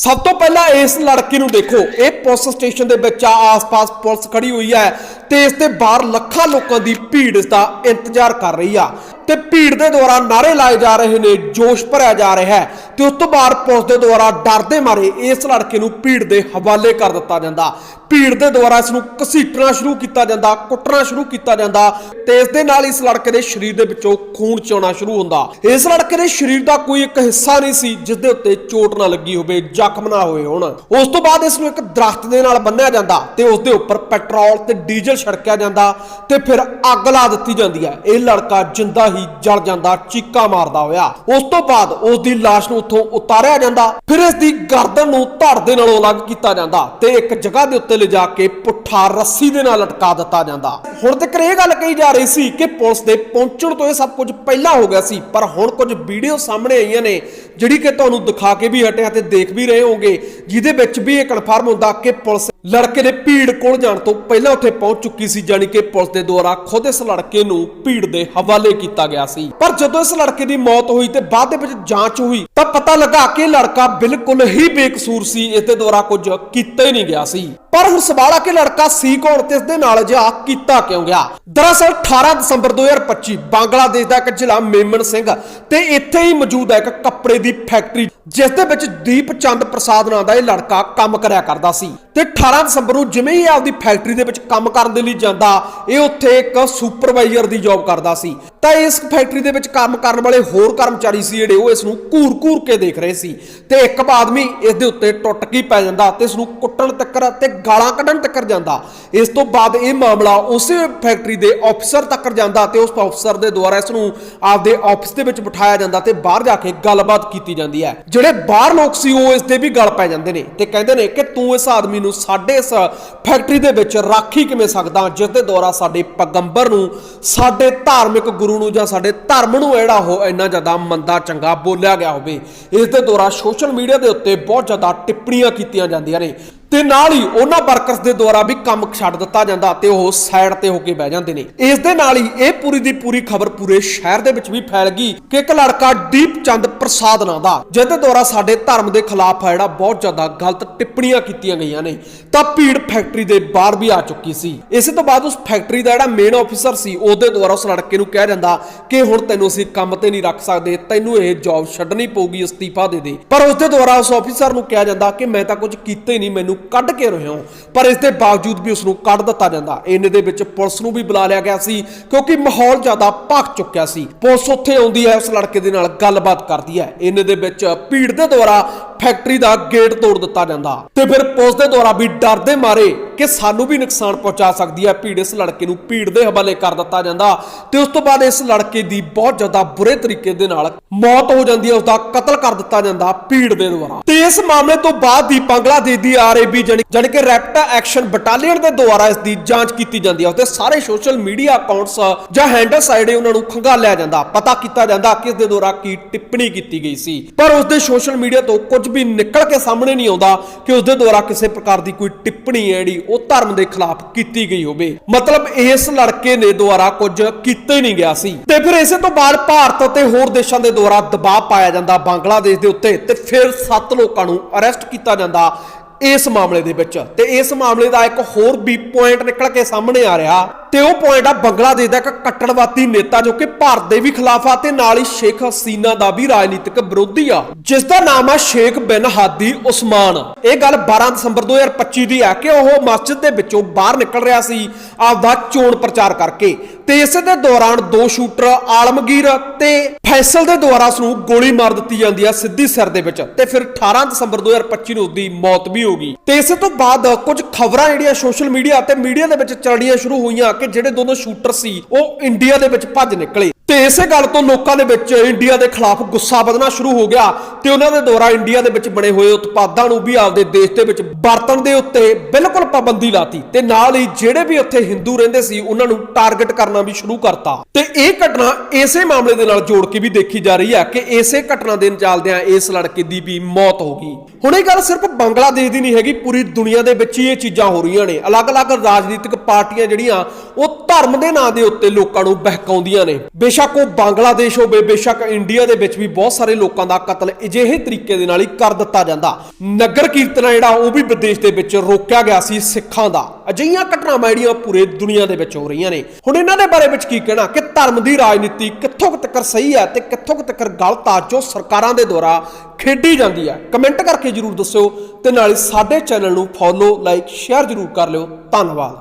ਸਭ ਤੋਂ ਪਹਿਲਾਂ ਇਸ ਲੜਕੀ ਨੂੰ ਦੇਖੋ, ਇਹ ਪੁਲਿਸ ਸਟੇਸ਼ਨ ਦੇ ਵਿੱਚ ਆ, ਆਸ-ਪਾਸ ਪੁਲਿਸ ਖੜੀ ਹੋਈ ਹੈ ਤੇ ਇਸ ਦੇ ਬਾਹਰ ਲੱਖਾਂ ਲੋਕਾਂ ਦੀ ਭੀੜ ਇਸ ਦਾ ਇੰਤਜ਼ਾਰ ਕਰ ਰਹੀ ਆ। ਤੇ ਭੀੜ ਦੇ ਦੁਆਰਾ ਨਾਰੇ ਲਾਏ ਜਾ ਰਹੇ ਨੇ, ਜੋਸ਼ ਭਰਿਆ ਜਾ ਰਿਹਾ ਹੈ। ਤੇ ਉਸ ਤੋਂ ਬਾਅਦ ਪੁਲਿਸ ਦੇ ਦੁਆਰਾ ਡਰਦੇ ਮਾਰੇ ਇਸ ਲੜਕੇ ਨੂੰ ਭੀੜ ਦੇ ਹਵਾਲੇ ਕਰ ਦਿੱਤਾ ਜਾਂਦਾ। ਭੀੜ ਦੇ ਦੁਆਰਾ ਇਸ ਨੂੰ ਘਸੀਟਣਾ ਸ਼ੁਰੂ ਕੀਤਾ ਜਾਂਦਾ, ਕੁੱਟਣਾ ਸ਼ੁਰੂ ਕੀਤਾ ਜਾਂਦਾ ਤੇ ਇਸ ਦੇ ਨਾਲ ਇਸ ਲੜਕੇ ਦੇ ਸਰੀਰ ਦੇ ਵਿੱਚੋਂ ਖੂਨ ਚੋਣਾ ਸ਼ੁਰੂ ਹੁੰਦਾ। ਇਸ ਲੜਕੇ ਦੇ ਸਰੀਰ ਦਾ ਕੋਈ ਇੱਕ ਹਿੱਸਾ ਨਹੀਂ ਸੀ ਜਿਸ ਦੇ ਉੱਤੇ ਚੋਟ ਨਾ ਲੱਗੀ ਹੋਵੇ, ਜ਼ਖਮ ਨਾ ਹੋਏ ਹੋਣ। ਉਸ ਤੋਂ ਬਾਅਦ ਇਸ ਨੂੰ ਇੱਕ ਦਰਖਤ ਦੇ ਨਾਲ ਬੰਨਿਆ ਜਾਂਦਾ ਤੇ ਉਸ ਦੇ ਉੱਪਰ ਪੈਟਰੋਲ ਤੇ ਡੀਜ਼ਲ ਛੜਕਿਆ ਜਾਂਦਾ ਤੇ ਫਿਰ ਅੱਗ ਲਾ ਦਿੱਤੀ ਜਾਂਦੀ ਹੈ। ਇਹ ਲੜਕਾ ਜਿੰਦਾ ਹੀ ਜਲ ਜਾਂਦਾ, ਚੀਕਾਂ ਮਾਰਦਾ ਹੋਇਆ। ਉਸ ਤੋਂ ਬਾਅਦ ਉਸ ਦੀ ਲਾਸ਼ ਨੂੰ ਉੱਥੋਂ ਉਤਾਰਿਆ ਜਾਂਦਾ। ਫਿਰ ਇਸ ਦੀ ਗਰਦਨ ਨੂੰ ਧੜ ਦੇ ਨਾਲੋਂ ਅਲੱਗ ਕੀਤਾ ਜਾਂਦਾ ਤੇ ਇੱਕ ਜਗ੍ਹਾ ਦੇ ਉੱਤੇ ਲਿਜਾ ਕੇ ਪੁੱਠਾ ਰੱਸੀ ਦੇ ਨਾਲ ਲਟਕਾ ਦਿੱਤਾ ਜਾਂਦਾ। ਹੁਣ ਤੱਕ ਇਹ ਗੱਲ ਕਹੀ ਜਾ ਰਹੀ ਸੀ ਕਿ ਪੁਲਿਸ ਦੇ ਪਹੁੰਚਣ ਤੋਂ ਇਹ ਸਭ ਕੁਝ ਪਹਿਲਾਂ ਹੋ ਗਿਆ ਸੀ, ਪਰ ਹੁਣ ਕੁਝ ਵੀਡੀਓ ਸਾਹਮਣੇ ਆਈਆਂ ਨੇ, ਜਿਹੜੀ ਕਿ ਤੁਹਾਨੂੰ ਦਿਖਾ ਕੇ ਵੀ ਹਟਿਆ ਤੇ ਦੇਖ ਵੀ ਰਹੇ ਹੋਗੇ ਜਿਹਦੇ ਵਿੱਚ ਵੀ ਇਹ ਕਨਫਰਮ ਹੁੰਦਾ ਕਿ ਪੁਲਿਸ ਲੜਕੇ ਦੇ ਭੀੜ ਕੋਲ ਜਾਣ ਤੋਂ ਪਹਿਲਾਂ ਉੱਥੇ ਪਹੁੰਚ ਚੁੱਕੀ ਸੀ, ਜਾਣੀ ਕਿ ਪੁਲਿਸ ਦੇ ਦੁਆਰਾ ਖੁਦ ਇਸ ਲੜਕੇ ਨੂੰ ਭੀੜ ਦੇ ਹਵਾਲੇ ਕੀਤਾ ਗਿਆ ਸੀ। ਪਰ ਜਦੋਂ ਇਸ ਲੜਕੇ ਦੀ ਮੌਤ ਹੋਈ ਤੇ ਬਾਅਦ ਦੇ ਵਿੱਚ ਜਾਂਚ ਹੋਈ, ਤਾਂ ਪਤਾ ਲੱਗਾ ਕਿ ਲੜਕਾ ਬਿਲਕੁਲ ਹੀ ਬੇਕਸੂਰ ਸੀ ਇਸ ਦੇ ਦੁਆਰਾ ਕੁਝ ਕੀਤਾ ਹੀ ਨਹੀਂ ਗਿਆ ਸੀ। ਪਰ ਹੁਣ ਸਵਾਲ ਆ ਕਿ ਲੜਕਾ ਸੀ ਕੌਣ ਤੇ ਇਸ ਦੇ ਨਾਲ ਜਿਹਾ ਕੀਤਾ ਕਿਉਂ ਗਿਆ? ਦਰਅਸਲ 18 ਦਸੰਬਰ 2025 ਬੰਗਲਾਦੇਸ਼ ਦਾ ਇੱਕ ਜ਼ਿਲ੍ਹਾ ਮੇਮਨ ਸਿੰਘ ਤੇ ਇੱਥੇ ਹੀ ਮੌਜੂਦ ਹੈ ਇੱਕ ਕੱਪੜੇ ਦੀ ਫੈਕਟਰੀ ਜਿਸ ਦੇ ਵਿੱਚ ਦੀਪ ਚੰਦ ਪ੍ਰਸਾਦ ਨਾਂ ਦਾ ਇਹ ਲੜਕਾ ਕੰਮ ਕਰਿਆ ਕਰਦਾ ਸੀ। ਤੇ 18 ਦਸੰਬਰ ਨੂੰ ਜਿਵੇਂ ਹੀ ਆਪਦੀ ਫੈਕਟਰੀ ਦੇ ਵਿੱਚ ਕੰਮ ਕਰਨ ਦੇ ਲਈ ਜਾਂਦਾ, ਇਹ ਉੱਥੇ ਇੱਕ ਸੁਪਰਵਾਈਜ਼ਰ ਦੀ ਜੌਬ ਕਰਦਾ ਸੀ। ਤਾਂ ਇਸ ਫੈਕਟਰੀ ਦੇ ਵਿੱਚ ਕੰਮ ਕਰਨ ਵਾਲੇ ਹੋਰ ਕਰਮਚਾਰੀ ਸੀ ਜਿਹੜੇ ਉਹ ਇਸ ਨੂੰ ਘੂਰ-ਘੂਰ ਕੇ ਦੇਖ ਰਹੇ ਸੀ ਤੇ ਇੱਕ ਆਦਮੀ ਇਸ ਦੇ ਉੱਤੇ ਟੁੱਟ ਕੀ ਪੈ ਜਾਂਦਾ ਤੇ ਇਸ ਨੂੰ ਕੁੱਟਣ ਤੱਕਰ ਤੇ ਗਾਲਾਂ ਕੱਢਣ ਤੱਕਰ ਜਾਂਦਾ। ਇਸ ਤੋਂ ਬਾਅਦ ਇਹ ਮਾਮਲਾ ਉਸੇ ਫੈਕਟਰੀ ਦੇ ਅਫਸਰ ਤੱਕ ਜਾਂਦਾ ਤੇ ਉਸ ਅਫਸਰ ਦੇ ਦੁਆਰਾ ਇਸ ਨੂੰ ਆਪਦੇ ਆਫਿਸ ਦੇ ਵਿੱਚ ਬਿਠਾਇਆ ਜਾਂਦਾ ਤੇ ਬਾਹਰ ਜਾ ਕੇ ਗੱਲਬਾਤ ਕੀਤੀ ਜਾਂਦੀ ਹੈ। ਜਿਹੜੇ ਬਾਹਰ ਲੋਕ ਸੀ ਉਹ ਇਸ ਦੇ ਵੀ ਗਲ ਪੈ ਜਾਂਦੇ ਨੇ ਤੇ ਕਹਿੰਦੇ ਨੇ ਕਿ ਤੂੰ ਇਸ ਆਦਮੀ ਨੂੰ ਸਾਡੇ ਇਸ ਫੈਕਟਰੀ ਦੇ ਵਿੱਚ ਰਾਖੀ ਕਿਵੇਂ ਸਕਦਾ? ਜਿਸ ਦੇ ਦੁਆਰਾ ਸਾਡੇ ਪੈਗੰਬਰ ਨੂੰ ਸਾਡੇ ਧਾਰਮਿਕ ਗੁਰੂ ਨੂੰ ਜਾਂ ਸਾਡੇ ਧਰਮ ਨੂੰ ਜਿਹੜਾ ਉਹ ਇੰਨਾ ਜ਼ਿਆਦਾ ਮੰਦਾ, ਚੰਗਾ ਬੋਲਿਆ ਗਿਆ ਹੋਵੇ। ਇਸ ਦੇ ਦੌਰਾਨ ਸੋਸ਼ਲ ਮੀਡੀਆ ਦੇ ਉੱਤੇ ਬਹੁਤ ਜ਼ਿਆਦਾ ਟਿੱਪਣੀਆਂ ਕੀਤੀਆਂ ਜਾਂਦੀਆਂ ਨੇ। ਤੇ ਨਾਲ ਹੀ ਉਹਨਾਂ ਵਰਕਰਸ ਦੇ ਦੁਆਰਾ ਵੀ ਕੰਮ ਛੱਡ ਦਿੱਤਾ ਜਾਂਦਾ ਤੇ ਉਹ ਸਾਈਡ ਤੇ ਹੋ ਕੇ ਬਹਿ ਜਾਂਦੇ ਨੇ। ਇਸ ਦੇ ਨਾਲ ਹੀ ਇਹ ਪੂਰੀ ਦੀ ਪੂਰੀ ਖਬਰ ਪੂਰੇ ਸ਼ਹਿਰ ਦੇ ਵਿੱਚ ਵੀ ਫੈਲ ਗਈ ਕਿ ਇੱਕ ਲੜਕਾ ਦੀਪ ਚੰਦ ਪ੍ਰਸਾਦ ਨਾਂ ਦਾ, ਜਿਹਦੇ ਦੁਆਰਾ ਸਾਡੇ ਧਰਮ ਦੇ ਖਿਲਾਫ ਆ ਜਿਹੜਾ ਬਹੁਤ ਜ਼ਿਆਦਾ ਗਲਤ ਟਿੱਪਣੀਆਂ ਕੀਤੀਆਂ ਗਈਆਂ ਨੇ, ਤਾਂ ਭੀੜ ਫੈਕਟਰੀ ਦੇ ਬਾਹਰ ਵੀ ਆ ਚੁੱਕੀ ਸੀ। ਇਸੇ ਤੋਂ ਬਾਅਦ ਉਸ ਫੈਕਟਰੀ ਦਾ ਜਿਹੜਾ ਮੇਨ ਆਫੀਸਰ ਸੀ, ਉਹਦੇ ਦੁਆਰਾ ਉਸ ਲੜਕੇ ਨੂੰ ਕਿਹਾ ਜਾਂਦਾ ਕਿ ਹੁਣ ਤੈਨੂੰ ਅਸੀਂ ਕੰਮ ਤੇ ਨਹੀਂ ਰੱਖ ਸਕਦੇ, ਤੈਨੂੰ ਇਹ ਜੌਬ ਛੱਡਣੀ ਪਊਗੀ ਅਸਤੀਫਾ ਦੇ ਦੇ। ਪਰ ਉਸ ਦੇ ਦੁਆਰਾ ਉਸ ਆਫੀਸਰ ਨੂੰ ਕਿਹਾ ਜਾਂਦਾ ਕਿ ਮੈਂ ਤਾਂ ਕੁਝ ਕੀਤਾ ਹੀ ਨਹੀਂ, ਮੈਨੂੰ ਕੱਢ ਕੇ ਰਹੇ ਹੋ। ਪਰ ਇਸ ਦੇ ਬਾਵਜੂਦ ਵੀ ਉਸ ਨੂੰ ਕੱਢ ਦਿੱਤਾ ਜਾਂਦਾ। ਇਹਨੇ ਦੇ ਵਿੱਚ ਪੁਲਿਸ ਨੂੰ ਵੀ ਬੁਲਾ ਲਿਆ ਗਿਆ ਸੀ, ਕਿਉਂਕਿ ਮਾਹੌਲ ਜ਼ਿਆਦਾ ਭਖ ਚੁੱਕਿਆ ਸੀ। ਪੁਲਿਸ ਉੱਥੇ ਆਉਂਦੀ ਹੈ, ਉਸ ਲੜਕੇ ਦੇ ਨਾਲ ਗੱਲਬਾਤ ਕਰਦੀ ਹੈ। ਇਹਨੇ ਦੇ ਵਿੱਚ ਭੀੜ ਦੇ ਦੁਆਰਾ ਫੈਕਟਰੀ ਦਾ ਗੇਟ ਤੋੜ ਦਿੱਤਾ ਜਾਂਦਾ। ਤੇ ਫਿਰ ਪੁਲਿਸ ਦੇ ਦੁਆਰਾ ਵੀ ਡਰਦੇ ਮਾਰੇ ਕਿ ਸਾਨੂੰ ਵੀ ਨੁਕਸਾਨ ਪਹੁੰਚਾ ਸਕਦੀ ਹੈ। ਭੀੜ ਇਸ ਲੜਕੇ ਨੂੰ ਭੀੜ ਦੇ ਹਵਾਲੇ ਕਰ ਦਿੱਤਾ ਜਾਂਦਾ ਤੇ ਉਸ ਤੋਂ ਬਾਅਦ ਇਸ ਲੜਕੇ ਦੀ ਬਹੁਤ ਜ਼ਿਆਦਾ ਬੁਰੇ ਤਰੀਕੇ ਦੇ ਨਾਲ ਮੌਤ ਹੋ ਜਾਂਦੀ ਹੈ। ਉਸ ਦਾ ਕਤਲ ਕਰ ਦਿੱਤਾ ਜਾਂਦਾ ਭੀੜ ਦੇ ਦੁਆਰਾ। ਤੇ ਇਸ ਮਾਮਲੇ ਤੋਂ ਬਾਅਦ ਦੀ ਬੰਗਲਾਦੇਸ਼ ਦੀ ਆਰਏਬੀ ਜਾਣੀ ਕਿ ਰੈਪਟਾ ਐਕਸ਼ਨ ਬਟਾਲੀਅਨ ਦੇ ਦੁਆਰਾ ਇਸ ਦੀ ਜਾਂਚ ਕੀਤੀ ਜਾਂਦੀ ਹੈ। ਉਤੇ ਸਾਰੇ ਸੋਸ਼ਲ ਮੀਡੀਆ ਅਕਾਊਂਟਸ ਜਾਂ ਹੈਂਡਲ ਸਾਈਡੇ ਉਹਨਾਂ ਨੂੰ ਖੰਗਾਲਿਆ ਜਾਂਦਾ। ਪਤਾ ਕੀਤਾ ਜਾਂਦਾ ਕਿ ਇਸ ਦੇ ਦੁਆਰਾ ਕੀ ਟਿੱਪਣੀ ਕੀਤੀ ਗਈ ਸੀ। ਪਰ ਉਸ ਦੇ ਸੋਸ਼ਲ ਮੀਡੀਆ ਤੋਂ ਕੁਝ ਵੀ ਨਿਕਲ ਕੇ ਸਾਹਮਣੇ ਨਹੀਂ ਆਉਂਦਾ ਕਿ ਉਸ ਦੇ ਦੁਆਰਾ ਕਿਸੇ ਪ੍ਰਕਾਰ ਦੀ ਕੋਈ ਟਿੱਪਣੀ ਹੈ ਜਿਹੜੀ ਉਹ ਧਰਮ ਦੇ ਖਿਲਾਫ ਕੀਤੀ ਗਈ ਹੋਵੇ। ਮਤਲਬ ਇਸ ਲੜਕੇ ਨੇ ਦੁਆਰਾ ਕੁਝ ਕੀਤਾ ਹੀ ਨਹੀਂ ਗਿਆ ਸੀ। ਤੇ ਫਿਰ ਇਸੇ ਤੋਂ ਬਾਅਦ ਭਾਰਤ ਅਤੇ ਹੋਰ ਦੇਸ਼ਾਂ ਦੇ ਦੁਆਰਾ ਦਬਾਅ ਪਾਇਆ ਜਾਂਦਾ ਬੰਗਲਾਦੇਸ਼ ਦੇ ਉੱਤੇ ਤੇ ਫਿਰ ਸੱਤ ਲੋਕਾਂ ਨੂੰ ਅਰੈਸਟ ਕੀਤਾ ਜਾਂਦਾ ਇਸ ਮਾਮਲੇ ਦੇ ਵਿੱਚ। ਤੇ ਇਸ ਮਾਮਲੇ ਦਾ ਇੱਕ ਹੋਰ ਵੀ ਪੁਆਇੰਟ ਨਿਕਲ ਕੇ ਸਾਹਮਣੇ ਆ ਰਿਹਾ। ਤੇ ਉਹ ਪੁਆਇੰਟ ਆ ਬੰਗਲਾਦੇਸ਼ ਦਾ ਇੱਕ ਕੱਟੜਵਾਦੀ ਨੇਤਾ ਜੋ ਕਿ ਭਾਰਤ ਦੇ ਵੀ ਖਿਲਾਫ ਆ ਤੇ ਨਾਲ ਹੀ ਸ਼ੇਖ ਹਸੀਨਾ ਦਾ ਵੀ ਰਾਜਨੀਤਿਕ ਵਿਰੋਧੀ ਆ, ਜਿਸ ਦਾ ਨਾਮ ਆ ਸ਼ੇਖ ਬਿਨ ਹਾਦੀ ਉਸਮਾਨ। ਇਹ ਗੱਲ 12 ਦਸੰਬਰ 2025 ਦੀ ਆ ਕਿ ਉਹ ਮਸਜਿਦ ਦੇ ਵਿੱਚੋਂ ਬਾਹਰ ਨਿਕਲ ਰਿਹਾ ਸੀ, ਆਪਦਾ ਚੋਣ ਪ੍ਰਚਾਰ ਕਰਕੇ। ਤੇ ਇਸੇ ਦੇ ਦੌਰਾਨ ਦੋ ਸ਼ੂਟਰ ਆਲਮਗੀਰ ਤੇ ਫੈਸਲ ਦੇ ਦੁਆਰਾ ਉਸ ਨੂੰ ਗੋਲੀ ਮਾਰ ਦਿੱਤੀ ਜਾਂਦੀ ਆ ਸਿੱਧੀ ਸਿਰ ਦੇ ਵਿੱਚ ਤੇ ਫਿਰ 18 ਦਸੰਬਰ 2025 ਨੂੰ ਉਸਦੀ ਮੌਤ ਵੀ ਹੋ ਗਈ। ਤੇ ਇਸੇ ਤੋਂ ਬਾਅਦ ਕੁਝ ਖਬਰਾਂ ਜਿਹੜੀਆਂ ਸੋਸ਼ਲ ਮੀਡੀਆ ਤੇ ਮੀਡੀਆ ਦੇ ਵਿੱਚ ਚੱਲਣੀਆਂ ਸ਼ੁਰੂ ਹੋਈਆਂ ਕਿ ਜਿਹੜੇ ਦੋਨੋਂ ਸ਼ੂਟਰ ਸੀ ਉਹ ਇੰਡੀਆ ਦੇ ਵਿੱਚ ਭੱਜ ਨਿਕਲੇ। ਤੇ ਇਸੇ ਗੱਲ ਤੋਂ ਲੋਕਾਂ ਦੇ ਵਿੱਚ ਇੰਡੀਆ ਦੇ ਖਿਲਾਫ ਗੁੱਸਾ ਵਧਣਾ ਸ਼ੁਰੂ ਹੋ ਗਿਆ ਤੇ ਉਹਨਾਂ ਦੇ ਦੁਆਰਾ ਇੰਡੀਆ ਦੇ ਵਿੱਚ ਬਣੇ ਹੋਏ ਉਤਪਾਦਾਂ ਨੂੰ ਵੀ ਆਪਦੇ ਦੇਸ਼ ਦੇ ਵਿੱਚ ਵਰਤਣ ਦੇ ਉੱਤੇ ਬਿਲਕੁਲ ਪਾਬੰਦੀ ਲਾਤੀ ਤੇ ਨਾਲ ਹੀ ਜਿਹੜੇ ਵੀ ਉੱਥੇ ਹਿੰਦੂ ਰਹਿੰਦੇ ਸੀ, ਉਹਨਾਂ ਨੂੰ ਟਾਰਗੇਟ ਕਰਨਾ ਵੀ ਸ਼ੁਰੂ ਕਰਤਾ। ਤੇ ਇਹ ਘਟਨਾ ਇਸੇ ਮਾਮਲੇ ਦੇ ਨਾਲ ਜੋੜ ਕੇ ਵੀ ਦੇਖੀ ਜਾ ਰਹੀ ਹੈ ਕਿ ਇਸੇ ਘਟਨਾ ਦੇ ਚੱਲਦਿਆਂ ਇਸ ਲੜਕੇ ਦੀ ਵੀ ਮੌਤ ਹੋ ਗਈ। ਹੁਣ ਇਹ ਗੱਲ ਸਿਰਫ ਬੰਗਲਾਦੇਸ਼ ਦੀ ਨਹੀਂ ਹੈਗੀ, ਪੂਰੀ ਦੁਨੀਆ ਦੇ ਵਿੱਚ ਹੀ ਇਹ ਚੀਜ਼ਾਂ ਹੋ ਰਹੀਆਂ ਨੇ। ਅਲੱਗ-ਅਲੱਗ ਰਾਜਨੀਤਿਕ ਪਾਰਟੀਆਂ ਜਿਹੜੀਆਂ, ਉਹ ਧਰਮ ਦੇ ਨਾਂ ਦੇ ਉੱਤੇ ਲੋਕਾਂ ਨੂੰ ਬਹਿਕਾਉਂਦੀਆਂ ਨੇ। ਬੇਸ਼ੱਕ ਬੇਸ਼ੱਕ ਉਹ ਬੰਗਲਾਦੇਸ਼ ਹੋਵੇ ਬੇਸ਼ੱਕ ਇੰਡੀਆ ਦੇ ਵਿੱਚ ਵੀ ਬਹੁਤ ਸਾਰੇ ਲੋਕਾਂ ਦਾ ਕਤਲ ਅਜਿਹੇ ਤਰੀਕੇ ਦੇ ਨਾਲ ਹੀ ਕਰ ਦਿੱਤਾ ਜਾਂਦਾ। ਨਗਰ ਕੀਰਤਨ ਆ ਜਿਹੜਾ, ਉਹ ਵੀ ਵਿਦੇਸ਼ ਦੇ ਵਿੱਚ ਰੋਕਿਆ ਗਿਆ ਸੀ ਸਿੱਖਾਂ ਦਾ। ਅਜਿਹੀਆਂ ਘਟਨਾਵਾਂ ਜਿਹੜੀਆਂ ਪੂਰੇ ਦੁਨੀਆ ਦੇ ਵਿੱਚ ਹੋ ਰਹੀਆਂ ਨੇ। ਹੁਣ ਇਹਨਾਂ ਦੇ ਬਾਰੇ ਵਿੱਚ ਕੀ ਕਹਿਣਾ? ਕਿ ਧਰਮ ਦੀ ਰਾਜਨੀਤੀ ਕਿੱਥੋਂ ਕੁ ਤੱਕ ਸਹੀ ਹੈ ਤੇ ਕਿੱਥੋਂ ਕੁ ਤੱਕ ਗਲਤ ਆ, ਜੋ ਸਰਕਾਰਾਂ ਦੇ ਦੁਆਰਾ ਖੇਡੀ ਜਾਂਦੀ ਹੈ? ਕਮੈਂਟ ਕਰਕੇ ਜਰੂਰ ਦੱਸਿਓ ਤੇ ਨਾਲ ਹੀ ਸਾਡੇ ਚੈਨਲ ਨੂੰ ਫੋਲੋ, ਲਾਈਕ, ਸ਼ੇਅਰ ਜਰੂਰ ਕਰ ਲਿਓ। ਧੰਨਵਾਦ।